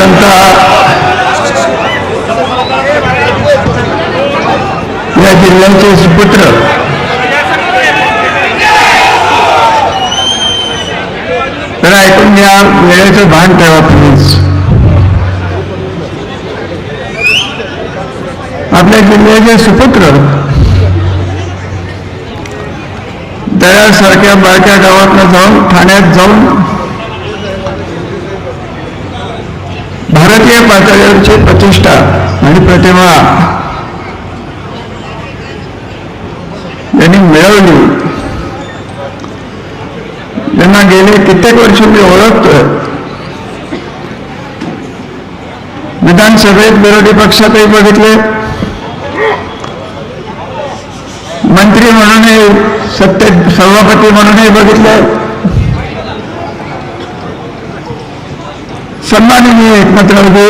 प्रथमतः या जिल्ह्याचे सुपुत्र. तर ऐकून घ्या वेळेचं भान ठेवा प्लीज आपल्या जिल्ह्याचे सुपुत्र. दयासारख्या बारक्या गावात जाऊन ठाण्यात जाऊन भारतीय पातळीवरची प्रतिष्ठा प्रतिमा त्यांना गेले कित्येक वर्ष मी ओळखतोय विधानसभेत विरोधी पक्षातही बघितले मंत्री म्हणूनही सत्ते सभापती म्हणूनही बघितले सन्माननीय एकनाथरावजी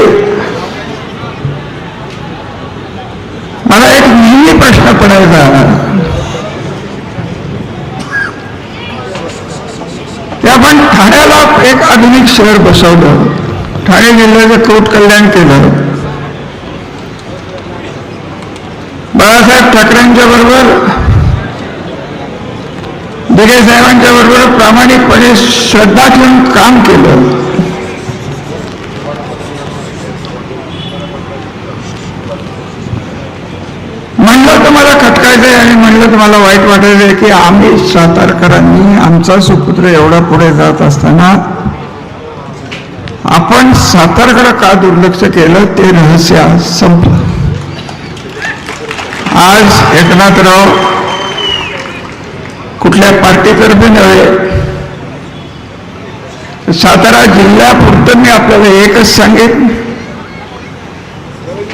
मला एक नेहमी प्रश्न पडायचा. की आपण ठाण्याला एक आधुनिक शहर बसवलं. ठाणे जिल्ह्याचं कोट कल्याण केलं. बाळासाहेब ठाकरेंच्या बरोबर दिगे साहेबांच्या बरोबर प्रामाणिकपणे श्रद्धा ठेवून काम केलं म्हणलं तर मला खटकायचंय आणि मला वाईट वाटायचं की आम्ही सातारकरांनी आमचा सुपुत्र एवढा पुढे जात असताना आपण सातारकडं का दुर्लक्ष केलं ते रहस्य आज संपलं. आज एकनाथराव कुठल्या पार्टीतर्फे नव्हे. सातारा जिल्ह्यापुरतं मी आपल्याला एकच सांगेन.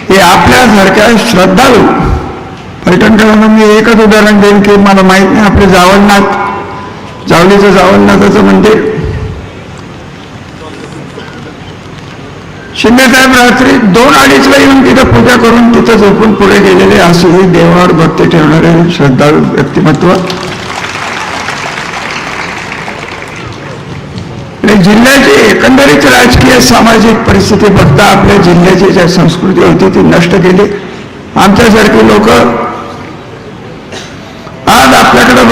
की आपल्यासारख्या श्रद्धाळू पैठणकरांना मी एकच उदाहरण देईन की मला माहीत नाही आपले जावलनाथ जावलीचं जावलनाथाचं मंदिर. शिंदेसाहेब रात्री दोन अडीचला येऊन तिथं पूजा करून तिथं झोपून पुढे गेलेले. असूही देवावर भक्ती ठेवणारे श्रद्धाळू व्यक्तिमत्व. आणि जिल्ह्याची एकंदरीत राजकीय सामाजिक परिस्थिती बघता आपल्या जिल्ह्याची ज्या संस्कृती होती ती नष्ट केली. आमच्यासारखी लोक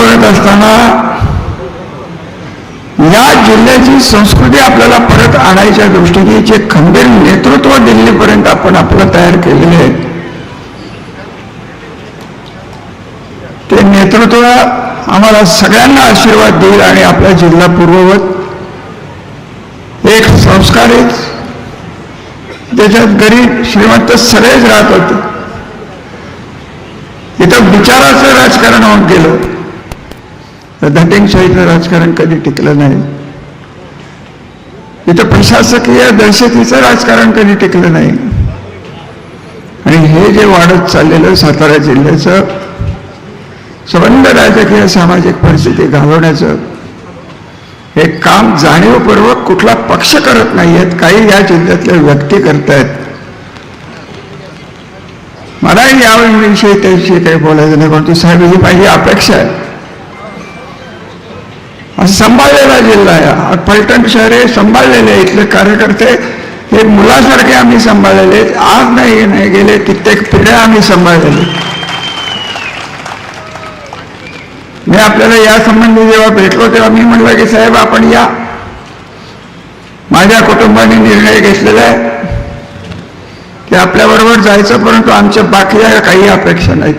आपल्याकडे असताना या जिल्ह्याची संस्कृती आपल्याला परत आणायच्या दृष्टीने जे खंबीर नेतृत्व दिल्लीपर्यंत आपण आपलं तयार केलेले आहे ते नेतृत्व आम्हाला सगळ्यांना आशीर्वाद देईल आणि आपला जिल्हा पूर्ववत एक संस्कारित त्याच्यात गरीब श्रीमंत सगळेच राहत होते. इथं विचाराचं राजकारण होऊन गेलं. तर राजकारण कधी टिकलं नाही. इथं प्रशासकीय दहशतीचं राजकारण कधी टिकलं नाही. आणि हे जे वाढत चाललेलं सातारा जिल्ह्याचं संबंध राजकीय सामाजिक परिस्थिती घालवण्याचं हे काम जाणीवपूर्वक कुठला पक्ष करत नाहीयेत काही या जिल्ह्यातल्या व्यक्ती करतायत. मलाही याविषयी त्याविषयी काही बोलायचं नाही परंतु साहेब ही माझी अपेक्षा आहे. सांभाळलेला जिल्हा आहे हा फलटण शहर हे सांभाळलेले आहे. इथले कार्यकर्ते हे मुलासारखे आम्ही सांभाळलेले आहेत. आज नाही नाही गेले कित्येक पिढ्या आम्ही सांभाळलेले मी आपल्याला या संबंधी जेव्हा भेटलो तेव्हा मी म्हटलं की साहेब आपण या माझ्या कुटुंबाने निर्णय घेतलेला आहे की आपल्याबरोबर जायचं परंतु आमच्या बाकीच्या काही अपेक्षा नाहीत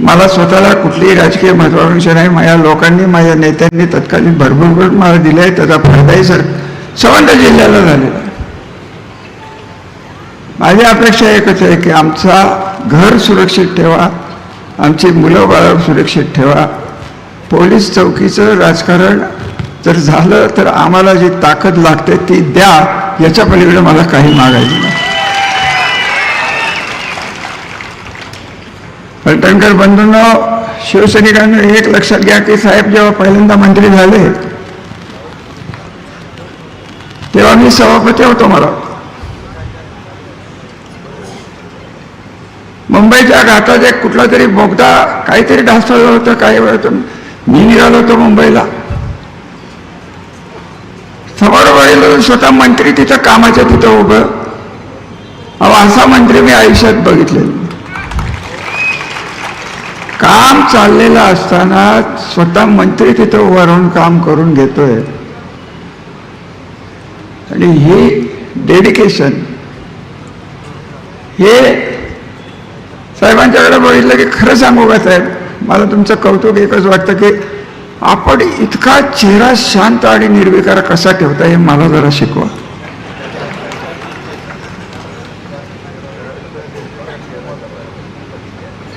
मला स्वतःला कुठलीही राजकीय महत्वाकांक्षा नाही. माझ्या लोकांनी माझ्या नेत्यांनी तत्कालीन भरभर मला दिलाय. त्याचा फायदाही सर संबंध जिल्ह्याला झालेला आहे. माझी अपेक्षा एकच आहे की आमचा घर सुरक्षित ठेवा. आमची मुलं बाळ सुरक्षित ठेवा. पोलीस चौकीचं राजकारण जर झालं तर आम्हाला जी ताकद लागते ती द्या. याच्या पलीकडे मला काही मागायचं नाही. फलटणकर बंधूंना शिवसैनिकांनी एक लक्षात घ्या की साहेब जेव्हा पहिल्यांदा मंत्री झाले तेव्हा मी सभापती होतो मला. मुंबईच्या घाटात एक कुठला तरी बोगदा काहीतरी ढासळलं होतं काही वेळ मी निघालो होतो मुंबईला. समोर स्वतः मंत्री तिथं कामाच्या तिथं उभं. अहो असा मंत्री मी आयुष्यात बघितलेला काम चाललेलं असताना स्वतः मंत्री तिथं उभा राहून काम करून घेतोय. आणि ही डेडिकेशन हे साहेबांच्याकडे बघितलं की खरं सांगू का साहेब? मला तुमचं कौतुक एकच वाटतं की आपण इतका चेहरा शांत आणि निर्विकार कसा ठेवता हे मला जरा शिकवा.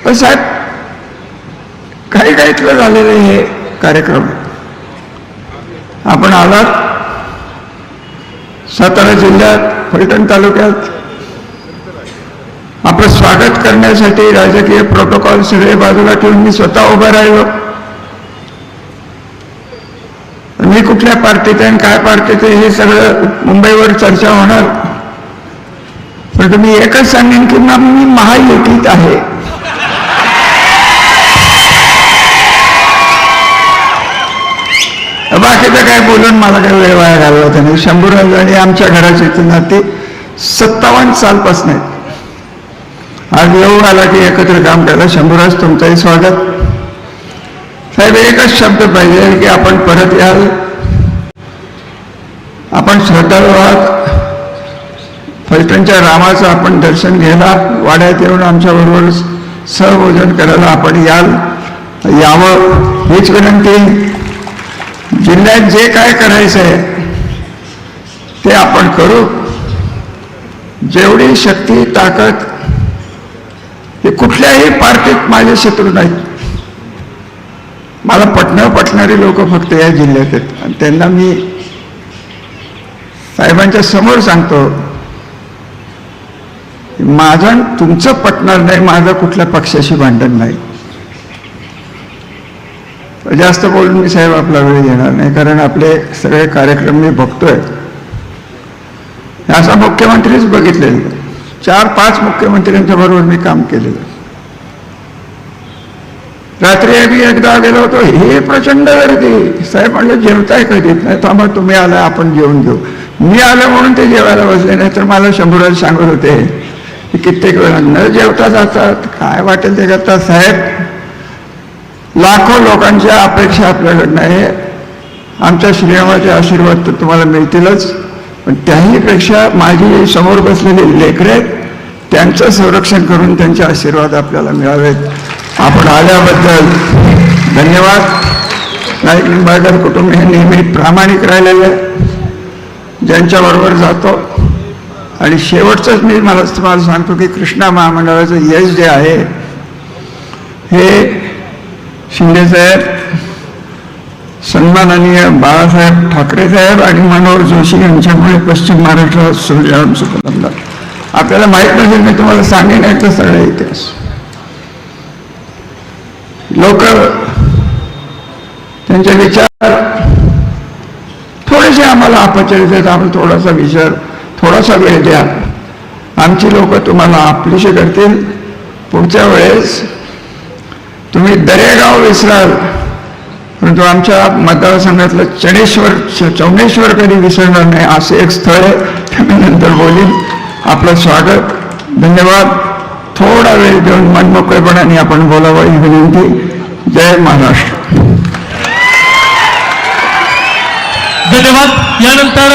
पण साहेब काही काहीतलं झालेले हे कार्यक्रम. आपण आलात. सातारा जिल्ह्यात फलटण तालुक्यात. आपलं स्वागत करण्यासाठी राजकीय प्रोटोकॉल सगळे बाजूला ठेवून मी स्वतः उभा राहिलो. मी कुठल्या पार्टीत आहे आणि काय पार्टीत आहे हे सगळं मुंबईवर चर्चा होणार. परंतु मी एकच सांगेन की ना मी महायुतीत आहे. बाकीचं काय बोलून मला काही वेळ वाया घालवत नाही. शंभर आणि आमच्या घराची नाती सत्तावन्न सालपासून आहेत. आज येऊन आला की एकत्र काम करायला. शंभूराज तुमचंही स्वागत. साहेब एकच शब्द पाहिजे की आपण परत याल. आपण श्रद्धाळू आहात. फलटणच्या रामाचं आपण दर्शन घ्यायला वाड्यात येऊन आमच्याबरोबर सहभोजन करायला आपण याल. यावं हीच विनंती. जिल्ह्यात जे काय करायचं आहे ते आपण करू. जेवढी शक्ती ताकद हे कुठल्याही पार्टीत माझे शत्रू नाहीत. मला पटणं पटणारी लोक फक्त या जिल्ह्यात आहेत. आणि त्यांना मी साहेबांच्या समोर सांगतो माझं तुमचं पटणार नाही माझं कुठल्या पक्षाशी भांडण नाही. जास्त बोलून मी साहेब आपला वेळ येणार नाही कारण आपले सगळे कार्यक्रम मी बघतोय. असा मुख्यमंत्रीच बघितलेलं चार पाच मुख्यमंत्र्यांच्या बरोबर मी काम केलेलं. रात्री आम्ही एकदा गेलो होतो हे प्रचंड गर्दी. साहेब म्हणलं जेवताय कधी? नाही थांबा तुम्ही आला आपण जेवून घेऊ. मी आलो म्हणून ते जेवायला बसले नाही तर मला शंभराज सांगत होते कित्येक वेळा न जेवता जातात. काय वाटेल ते करतात साहेब? लाखो लोकांच्या अपेक्षा आपल्याकडनं आहे आमच्या श्रीरामाचे आशीर्वाद तर तुम्हाला मिळतीलच. पण त्याहीपेक्षा माझी समोर बसलेली लेकरे आहेत, त्यांचं संरक्षण करून त्यांचे आशीर्वाद आपल्याला मिळावेत. आपण आल्याबद्दल धन्यवाद. नाईक निंबाळकर कुटुंब हे नेहमी प्रामाणिक राहिलेले ज्यांच्याबरोबर जातो. आणि शेवटचंच मी मला तुम्हाला सांगतो की कृष्णा महामंडळाचं यश जे आहे हे शिंदेसाहेब सन्माननीय बाळासाहेब ठाकरे साहेब आणि मनोहर जोशी यांच्यामुळे पश्चिम महाराष्ट्रात सूर्यराम सुपलंदा आपल्याला माहीत नसेल मी तुम्हाला सांगेन याचा सगळा इतिहास. लोक त्यांचे विचार थोडेसे आम्हाला अपचरित आहेत आपण थोडासा विचार थोडासा वेळ द्या. आमची लोक तुम्हाला आपलीशी करतील. पुढच्या वेळेस तुम्ही दरेगाव विसराल. परंतु आमच्या मतदारसंघातलं चणेश्वर चौनेश्वर कधी विसरणार नाही असं एक स्थळ आहे. मी नंतर बोलीन. आपलं स्वागत. धन्यवाद. थोडा वेळ देऊन मनमोकळेपणाने आपण बोलावं ही विनंती. जय महाराष्ट्र. धन्यवाद. यानंतर